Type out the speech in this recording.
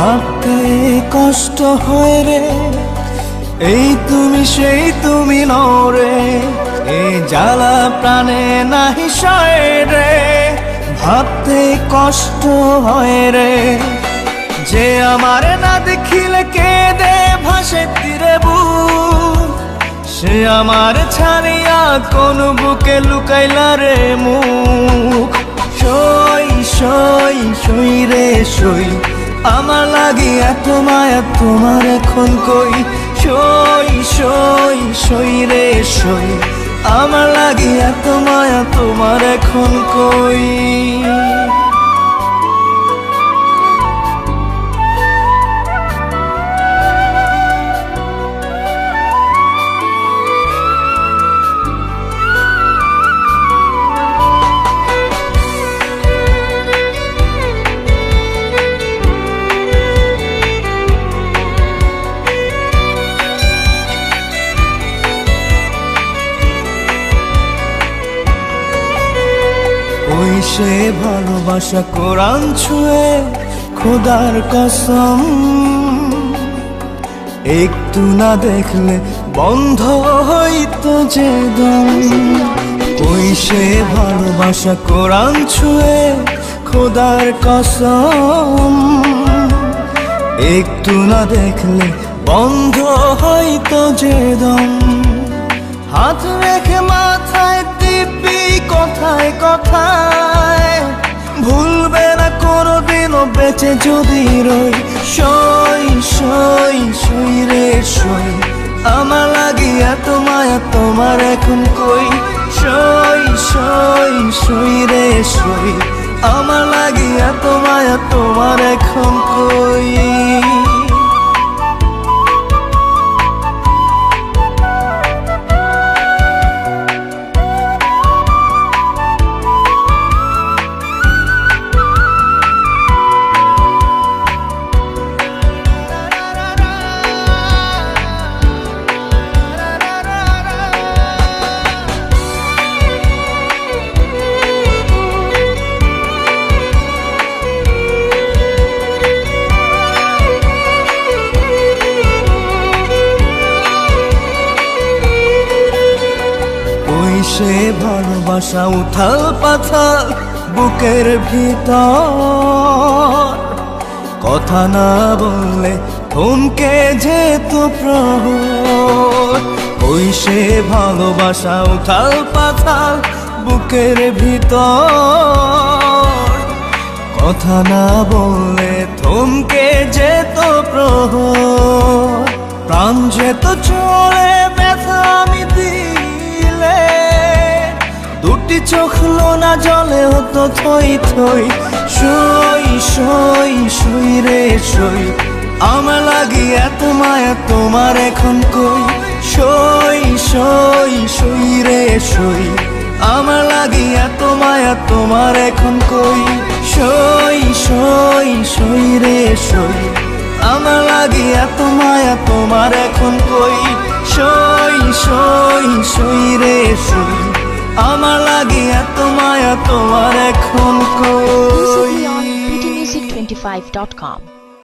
একাই কষ্ট হয় রে। এই তুমি সেই তুমি নরে এই জ্বালা প্রাণে নাহি সয় রে। ভাবতে কষ্ট হয় রে। যে আমার না দেখিলে কে দে ভাসে তীরে সে আমার ছাড়িয়া কোন বুকে লুকাইলা রে মুখ। সই সই সই রে, সই। আমার লাগি এত মায়া, তোমার এখন কই? সই সই সই রে, সই। আমার লাগি এত মায়া, তোমার এখন কই? ওই সে ভালোবাসা কোরআন ছুঁয়ে খোদার কসম। একটু না দেখলে বন্ধ হইতো যে দম। ওই সে ভালোবাসা কোরআন ছুঁয়ে খোদার কসম। একটু না দেখলে বন্ধ হইতো যে দম। হাত রেখে মাথায় বেঁচে যদি রই, সই সই সই রে সই। আমার লাগিয়া এত মায়া তোমার এখন কই? সই সই সই রে সই। আমার লাগিয়া এত মায়া তোমার এখন কই? সে ভালোবাসা উথাল পাথাল বুকের ভিতর। কথা না বললে থমকে যেত প্রভু। ওই সে ভালোবাসা উথাল পাথাল বুকের ভিতর। কথা না বললে থমকে যেত প্রহর প্রাণ যেত চলে দুটি চোখ না জলে হতো থই থই। সই সই সই রে সই আমার লাগি এত মায়া, তোমার এখন কই? সই সই সই রে সই আমার লাগি এত মায়া, তোমার এখন কই? সই সই সই রে সই আমার লাগি এত মায়া, তোমার এখন কই? সই সই সই রে সই আমার লাগি এত মায়া তোমার এখন কই Exclusively on PTMusic25.com.